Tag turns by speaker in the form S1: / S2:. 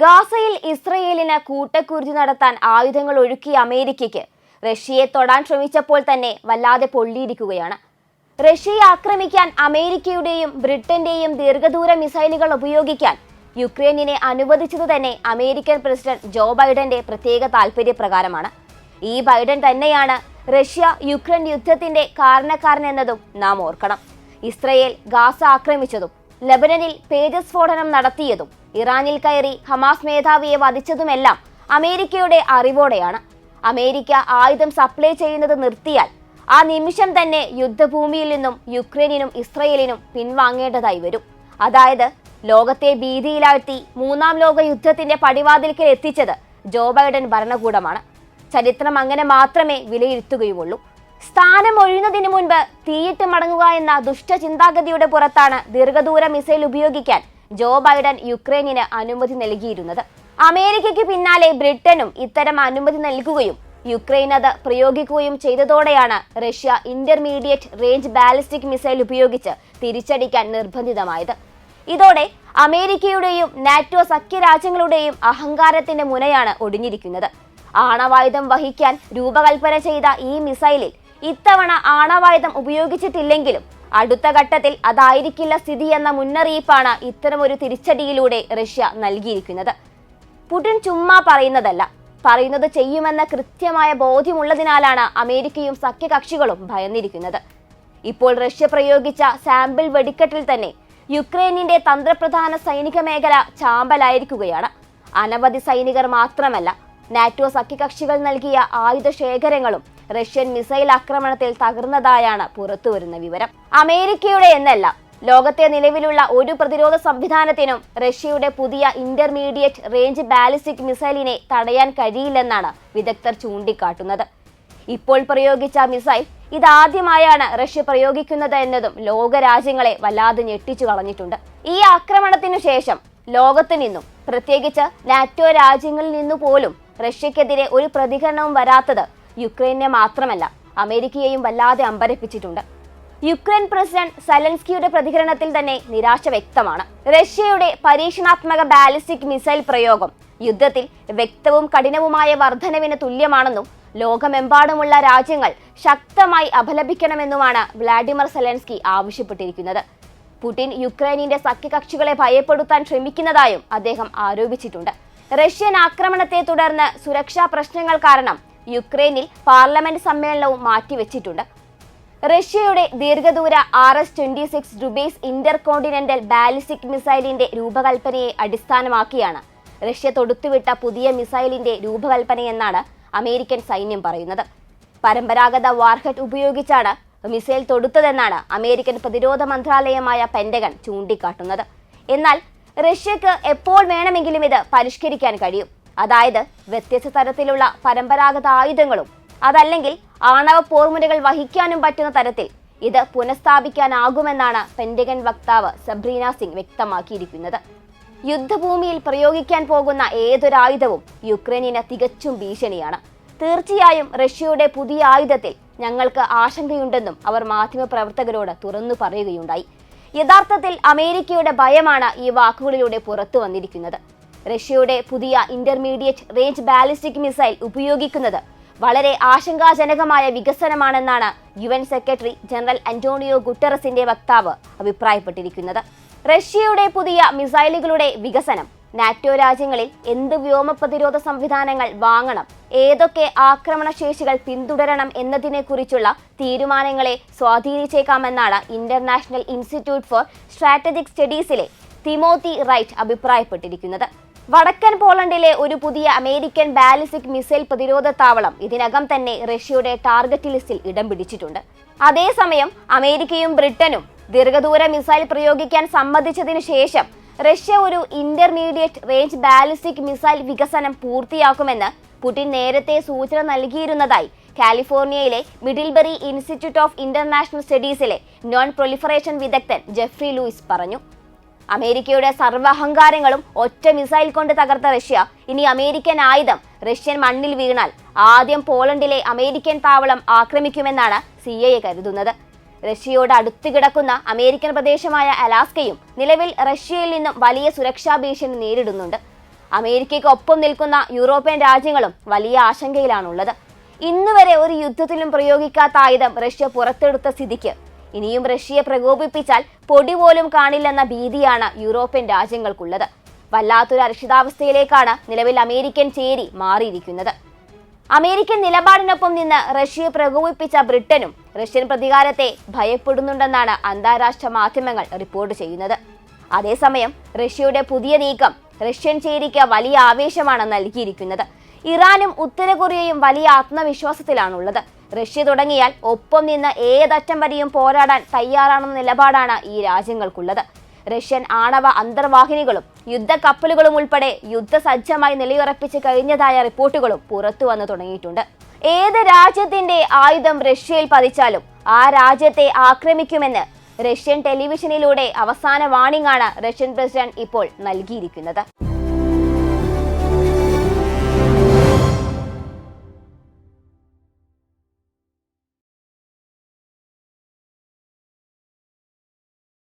S1: ഗാസയിൽ ഇസ്രയേലിന് കൂട്ടക്കുരുതി നടത്താൻ ആയുധങ്ങൾ ഒഴുക്കിയ അമേരിക്കയ്ക്ക്. റഷ്യയെ തൊടാൻ ശ്രമിച്ചപ്പോൾ തന്നെ വല്ലാതെ പൊള്ളിയിരിക്കുകയാണ്. റഷ്യയെ ആക്രമിക്കാൻ അമേരിക്കയുടെയും ബ്രിട്ടന്റെയും ദീർഘദൂര മിസൈലുകൾ ഉപയോഗിക്കാൻ യുക്രൈനിനെ അനുവദിച്ചത് തന്നെ അമേരിക്കൻ പ്രസിഡന്റ് ജോ ബൈഡന്റെ പ്രത്യേക താൽപര്യപ്രകാരമാണ്. ഈ ബൈഡൻ തന്നെയാണ് റഷ്യ യുക്രൈൻ യുദ്ധത്തിന്റെ കാരണക്കാരനെന്നതും നാം ഓർക്കണം. ഇസ്രയേൽ ഗാസ ആക്രമിച്ചതും ലബനനിൽ പേജസ് സ്ഫോടനം നടത്തിയതും ഇറാനിൽ കയറി ഹമാസ് മേധാവിയെ വധിച്ചതുമെല്ലാം അമേരിക്കയുടെ അറിവോടെയാണ്. അമേരിക്ക ആയുധം സപ്ലൈ ചെയ്യുന്നത് നിർത്തിയാൽ ആ നിമിഷം തന്നെ യുദ്ധഭൂമിയിൽ നിന്നും യുക്രൈനിനും ഇസ്രയേലിനും പിൻവാങ്ങേണ്ടതായി വരും. അതായത് ലോകത്തെ ഭീതിയിലാഴ്ത്തി മൂന്നാം ലോക യുദ്ധത്തിന്റെ പടിവാതിൽക്കൽ എത്തിച്ചത് ജോ ബൈഡൻ ഭരണകൂടമാണ്. ചരിത്രം അങ്ങനെ മാത്രമേ വിലയിരുത്തുകയുമുള്ളൂ. സ്ഥാനം ഒഴിയുന്നതിന് മുൻപ് തീയിട്ട് മടങ്ങുക എന്ന ദുഷ്ടചിന്താഗതിയുടെ പുറത്താണ് ദീർഘദൂര മിസൈൽ ഉപയോഗിക്കാൻ ജോ ബൈഡൻ യുക്രൈനിന് അനുമതി നൽകിയിരുന്നത്. അമേരിക്കയ്ക്ക് പിന്നാലെ ബ്രിട്ടനും ഇത്തരം അനുമതി നൽകുകയും യുക്രൈൻ അത് പ്രയോഗിക്കുകയും ചെയ്തതോടെയാണ് Russia intermediate range ballistic missile ഉപയോഗിച്ച് തിരിച്ചടിക്കാൻ നിർബന്ധിതമായത്. ഇതോടെ അമേരിക്കയുടെയും നാറ്റോ സഖ്യരാജ്യങ്ങളുടെയും അഹങ്കാരത്തിന്റെ മുനയാണ് ഒടിഞ്ഞിരിക്കുന്നത്. ആണവായുധം വഹിക്കാൻ രൂപകൽപ്പന ചെയ്ത ഈ മിസൈലിൽ ഇത്തവണ ആണവായുധം ഉപയോഗിച്ചിട്ടില്ലെങ്കിലും അടുത്ത ഘട്ടത്തിൽ അതായിരിക്കില്ല സ്ഥിതി എന്ന മുന്നറിയിപ്പാണ് ഇത്തരമൊരു തിരിച്ചടിയിലൂടെ റഷ്യ നൽകിയിരിക്കുന്നത്. പുടിൻ ചുമ്മാ പറയുന്നതല്ല. പറയുന്നത് ചെയ്യുമെന്ന കൃത്യമായ ബോധ്യമുള്ളതിനാലാണ് അമേരിക്കയും സഖ്യകക്ഷികളും ഭയന്നിരിക്കുന്നത്. ഇപ്പോൾ റഷ്യ പ്രയോഗിച്ച സാമ്പിൾ വെടിക്കെട്ടിൽ തന്നെ യുക്രൈനിന്റെ തന്ത്രപ്രധാന സൈനിക മേഖല ചാമ്പലായിരിക്കുകയാണ്. അനവധി സൈനികർ മാത്രമല്ല നാറ്റോ സഖ്യകക്ഷികൾ നൽകിയ ആയുധ ശേഖരങ്ങളും റഷ്യൻ മിസൈൽ ആക്രമണത്തിൽ തകർന്നതായാണ് പുറത്തുവരുന്ന വിവരം. അമേരിക്കയുടെ എന്നല്ല ലോകത്തെ നിലവിലുള്ള ഒരു പ്രതിരോധ സംവിധാനത്തിനും റഷ്യയുടെ പുതിയ ഇന്റർമീഡിയറ്റ് റേഞ്ച് ബാലിസ്റ്റിക് മിസൈലിനെ തടയാൻ കഴിയില്ലെന്നാണ് വിദഗ്ധർ ചൂണ്ടിക്കാട്ടുന്നത്. ഇപ്പോൾ പ്രയോഗിച്ച മിസൈൽ ഇതാദ്യമായാണ് റഷ്യ പ്രയോഗിക്കുന്നത് എന്നതും ലോകരാജ്യങ്ങളെ വല്ലാതെ ഞെട്ടിച്ചു കളഞ്ഞിട്ടുണ്ട്. ഈ ആക്രമണത്തിനു ശേഷം ലോകത്തു നിന്നും പ്രത്യേകിച്ച് നാറ്റോ രാജ്യങ്ങളിൽ നിന്നു പോലും റഷ്യക്കെതിരെ ഒരു പ്രതികരണവും വരാത്തത് യുക്രൈനെ മാത്രമല്ല അമേരിക്കയെയും വല്ലാതെ അമ്പരപ്പിച്ചിട്ടുണ്ട്. യുക്രൈൻ പ്രസിഡന്റ് സലൻസ്കിയുടെ പ്രതികരണത്തിൽ തന്നെ നിരാശ വ്യക്തമാണ്. റഷ്യയുടെ പരീക്ഷണാത്മക ബാലിസ്റ്റിക് മിസൈൽ പ്രയോഗം യുദ്ധത്തിൽ വ്യക്തവും കഠിനവുമായ വർധനവിന് തുല്യമാണെന്നും ലോകമെമ്പാടുമുള്ള രാജ്യങ്ങൾ ശക്തമായി അപലപിക്കണമെന്നുമാണ് വ്ളാഡിമിർ സെലൻസ്കി ആവശ്യപ്പെട്ടിരിക്കുന്നത്. പുടിൻ യുക്രൈനിന്റെ സഖ്യകക്ഷികളെ ഭയപ്പെടുത്താൻ ശ്രമിക്കുന്നതായും അദ്ദേഹം ആരോപിച്ചിട്ടുണ്ട്. റഷ്യൻ ആക്രമണത്തെ തുടർന്ന് സുരക്ഷാ പ്രശ്നങ്ങൾ കാരണം യുക്രൈനിൽ പാർലമെന്റ് സമ്മേളനവും മാറ്റിവെച്ചിട്ടുണ്ട്. റഷ്യയുടെ ദീർഘദൂര R S twenty six Rubezh intercontinental ballistic മിസൈലിന്റെ രൂപകൽപ്പനയെ അടിസ്ഥാനമാക്കിയാണ്. റഷ്യ തൊടുത്തുവിട്ട പുതിയ മിസൈലിന്റെ രൂപകൽപ്പനയെന്നാണ് അമേരിക്കൻ സൈന്യം പറയുന്നത്. പരമ്പരാഗത വാർഹെഡ് ഉപയോഗിച്ചാണ് മിസൈൽ തൊടുത്തതെന്നാണ് അമേരിക്കൻ പ്രതിരോധ മന്ത്രാലയമായ പെന്റഗൺ ചൂണ്ടിക്കാട്ടുന്നത്. എന്നാൽ റഷ്യക്ക് എപ്പോൾ വേണമെങ്കിലും ഇത് പരിഷ്കരിക്കാൻ കഴിയും? അതായത് വ്യത്യസ്ത തരത്തിലുള്ള പരമ്പരാഗത ആയുധങ്ങളും അതല്ലെങ്കിൽ ആണവ പോർമുനകൾ വഹിക്കാനും പറ്റുന്ന തരത്തിൽ ഇത് പുനഃസ്ഥാപിക്കാനാകുമെന്നാണ് പെൻഡഗൻ വക്താവ് സബ്രീന സിംഗ് വ്യക്തമാക്കിയിരിക്കുന്നത്. യുദ്ധഭൂമിയിൽ പ്രയോഗിക്കാൻ പോകുന്ന ഏതൊരായുധവും യുക്രൈനിന് തികച്ചും ഭീഷണിയാണ്. തീർച്ചയായും റഷ്യയുടെ പുതിയ ആയുധത്തിൽ ഞങ്ങൾക്ക് ആശങ്കയുണ്ടെന്നും അവർ മാധ്യമപ്രവർത്തകരോട് തുറന്നു പറയുകയുണ്ടായി. യഥാർത്ഥത്തിൽ അമേരിക്കയുടെ ഭയമാണ് ഈ വാക്കുകളിലൂടെ പുറത്തു വന്നിരിക്കുന്നത്. റഷ്യയുടെ പുതിയ ഇന്റർമീഡിയറ്റ് റേഞ്ച് ബാലിസ്റ്റിക് മിസൈൽ ഉപയോഗിക്കുന്നത് വളരെ ആശങ്കാജനകമായ വികസനമാണെന്നാണ് U N secretary general Antonio ഗുട്ടറസിന്റെ വക്താവ് അഭിപ്രായപ്പെട്ടിരിക്കുന്നത്. റഷ്യയുടെ പുതിയ മിസൈലുകളുടെ വികസനം നാറ്റോ രാജ്യങ്ങളിൽ എന്ത് വ്യോമ പ്രതിരോധ സംവിധാനങ്ങൾ വാങ്ങണം ഏതൊക്കെ ആക്രമണശേഷികൾ പിന്തുടരണം എന്നതിനെക്കുറിച്ചുള്ള തീരുമാനങ്ങളെ സ്വാധീനിച്ചേക്കാമെന്നാണ് ഇന്റർനാഷണൽ ഇൻസ്റ്റിറ്റ്യൂട്ട് ഫോർ സ്ട്രാറ്റജിക് സ്റ്റഡീസിലെ തിമോത്തി റൈറ്റ് അഭിപ്രായപ്പെട്ടിരിക്കുന്നത്. വടക്കൻ പോളണ്ടിലെ ഒരു പുതിയ അമേരിക്കൻ ബാലിസ്റ്റിക് മിസൈൽ പ്രതിരോധ താവളം ഇതിനകം തന്നെ റഷ്യയുടെ ടാർഗറ്റ് ലിസ്റ്റിൽ ഇടം പിടിച്ചിട്ടുണ്ട്. അതേസമയം അമേരിക്കയും ബ്രിട്ടനും ദീർഘദൂര മിസൈൽ പ്രയോഗിക്കാൻ സമ്മതിച്ചതിനു ശേഷം റഷ്യ ഒരു ഇന്റർമീഡിയറ്റ് റേഞ്ച് ബാലിസ്റ്റിക് മിസൈൽ വികസനം പൂർത്തിയാക്കുമെന്ന് പുടിൻ നേരത്തെ സൂചന നൽകിയിരുന്നതായി കാലിഫോർണിയയിലെ മിഡിൽബറി ഇൻസ്റ്റിറ്റ്യൂട്ട് ഓഫ് ഇന്റർനാഷണൽ സ്റ്റഡീസിലെ നോൺ പ്രൊലിഫറേഷൻ വിദഗ്ധൻ ജെഫ്രി ലൂയിസ് പറഞ്ഞു. അമേരിക്കയുടെ സർവഹങ്കാരങ്ങളും ഒറ്റ മിസൈൽ കൊണ്ട് തകർത്ത റഷ്യ. ഇനി അമേരിക്കൻ ആയുധം റഷ്യൻ മണ്ണിൽ വീണാൽ ആദ്യം പോളണ്ടിലെ അമേരിക്കൻ താവളം ആക്രമിക്കുമെന്നാണ് സി ഐ കരുതുന്നത്. റഷ്യയോട് അടുത്ത് കിടക്കുന്ന അമേരിക്കൻ പ്രദേശമായ അലാസ്കയും നിലവിൽ റഷ്യയിൽ നിന്നും വലിയ സുരക്ഷാ ഭീഷണി നേരിടുന്നുണ്ട്. അമേരിക്കയ്ക്ക് ഒപ്പം നിൽക്കുന്ന യൂറോപ്യൻ രാജ്യങ്ങളും വലിയ ആശങ്കയിലാണുള്ളത്. ഇന്നുവരെ ഒരു യുദ്ധത്തിലും പ്രയോഗിക്കാത്ത ആയുധം റഷ്യ പുറത്തെടുത്ത സ്ഥിതിക്ക് ഇനിയും റഷ്യയെ പ്രകോപിപ്പിച്ചാൽ പൊടി പോലും കാണില്ലെന്ന ഭീതിയാണ് യൂറോപ്യൻ രാജ്യങ്ങൾക്കുള്ളത്. വല്ലാത്തൊരു അരക്ഷിതാവസ്ഥയിലേക്കാണ് നിലവിൽ അമേരിക്കൻ ചേരി മാറിയിരിക്കുന്നത്. അമേരിക്കൻ നിലപാടിനൊപ്പം നിന്ന് റഷ്യയെ പ്രകോപിപ്പിച്ച ബ്രിട്ടനും റഷ്യൻ പ്രതികാരത്തെ ഭയപ്പെടുന്നുണ്ടെന്നാണ് അന്താരാഷ്ട്ര മാധ്യമങ്ങൾ റിപ്പോർട്ട് ചെയ്യുന്നത്. അതേസമയം റഷ്യയുടെ പുതിയ നീക്കം റഷ്യൻ ചേരിക്ക് വലിയ ആവേശമാണ് നൽകിയിരിക്കുന്നത്. ഇറാനും ഉത്തര കൊറിയയും വലിയ ആത്മവിശ്വാസത്തിലാണുള്ളത്. റഷ്യ തുടങ്ങിയാൽ ഒപ്പം നിന്ന് ഏതറ്റം വരെയും പോരാടാൻ തയ്യാറാണെന്ന നിലപാടാണ് ഈ രാജ്യങ്ങൾക്കുള്ളത്. റഷ്യൻ ആണവ അന്തർവാഹിനികളും യുദ്ധക്കപ്പലുകളും ഉൾപ്പെടെ യുദ്ധസജ്ജമായി നിലയുറപ്പിച്ച് കഴിഞ്ഞതായ റിപ്പോർട്ടുകളും പുറത്തു വന്നു തുടങ്ങിയിട്ടുണ്ട്. ഏത് രാജ്യത്തിന്റെ ആയുധം റഷ്യയിൽ പതിച്ചാലും ആ രാജ്യത്തെ ആക്രമിക്കുമെന്ന് റഷ്യൻ ടെലിവിഷനിലൂടെ അവസാന വാണിംഗാണ് റഷ്യൻ പ്രസിഡന്റ് ഇപ്പോൾ നൽകിയിരിക്കുന്നത്.